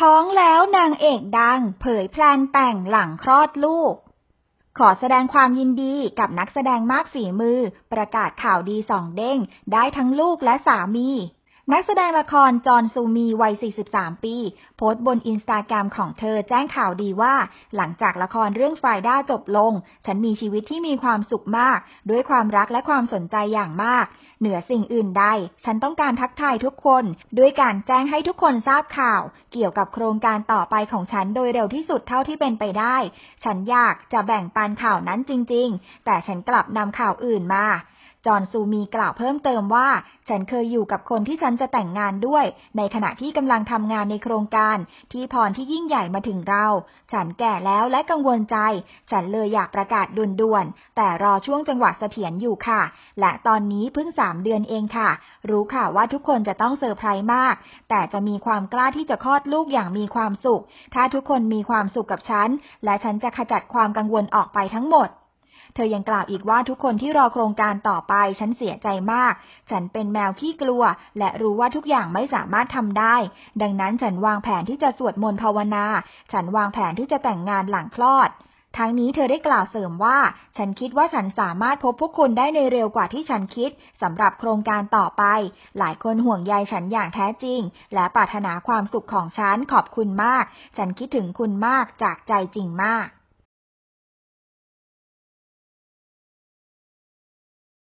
ท้องแล้วนางเอกดัง เผยแพลนแต่งหลังคลอดลูก ขอแสดงความยินดีกับนักแสดงมากฝีมือ ประกาศข่าวดีสองเด้ง ได้ทั้งลูกและสามี นักแสดงละครจอห์นซูมีวัย 43 ปี โพสต์บนอินสตาแกรมของเธอแจ้งข่าวดีว่า หลังจากละครเรื่องไฟด้าจบลง ฉันมีชีวิตที่มีความสุขมาก ด้วยความรักและความสนใจอย่างมาก เหนือสิ่งอื่นใด ฉันต้องการทักทายทุกคน ด้วยการแจ้งให้ทุกคนทราบข่าว เกี่ยวกับโครงการต่อไปของฉันโดยเร็วที่สุดเท่าที่เป็นไปได้ ฉันอยากจะแบ่งปันข่าวนั้นจริง ๆ แต่ฉันกลับนำข่าวอื่นมา จอห์นซูมีกล่าวเพิ่มเติมว่า ฉันเคยอยู่กับคนที่ฉันจะแต่งงานด้วย ในขณะที่กำลังทำงานในโครงการ ที่พรที่ยิ่งใหญ่มาถึงเรา ฉันแก่แล้วและกังวลใจ ฉันเลยอยากประกาศด่วนๆ แต่รอช่วงจังหวะเสถียรอยู่ค่ะ และตอนนี้เพิ่งสามเดือนเองค่ะ รู้ค่ะว่าทุกคนจะต้องเซอร์ไพรส์มาก แต่จะมีความกล้าที่จะคลอดลูกอย่างมีความสุข ถ้าทุกคนมีความสุขกับฉัน และฉันจะขจัดความกังวลออกไปทั้งหมด เธอยังกล่าวอีกว่าทุกคนที่รอโครงการต่อไปฉันเสียใจมาก ฉันเป็นแมวขี้กลัว และรู้ว่าทุกอย่างไม่สามารถทำได้ ดังนั้นฉันวางแผนที่จะสวดมนต์ภาวนา ฉันวางแผนที่จะแต่งงานหลังคลอดทั้งนี้เธอได้กล่าวเสริมว่า ฉันคิดว่าฉันสามารถพบพวกคุณได้ในเร็วกว่าที่ฉันคิดสำหรับโครงการต่อไป หลายคนห่วงใยฉันอย่างแท้จริง และปรารถนาความสุขของฉันขอบคุณมาก ฉันคิดถึงคุณมากจากใจจริงมาก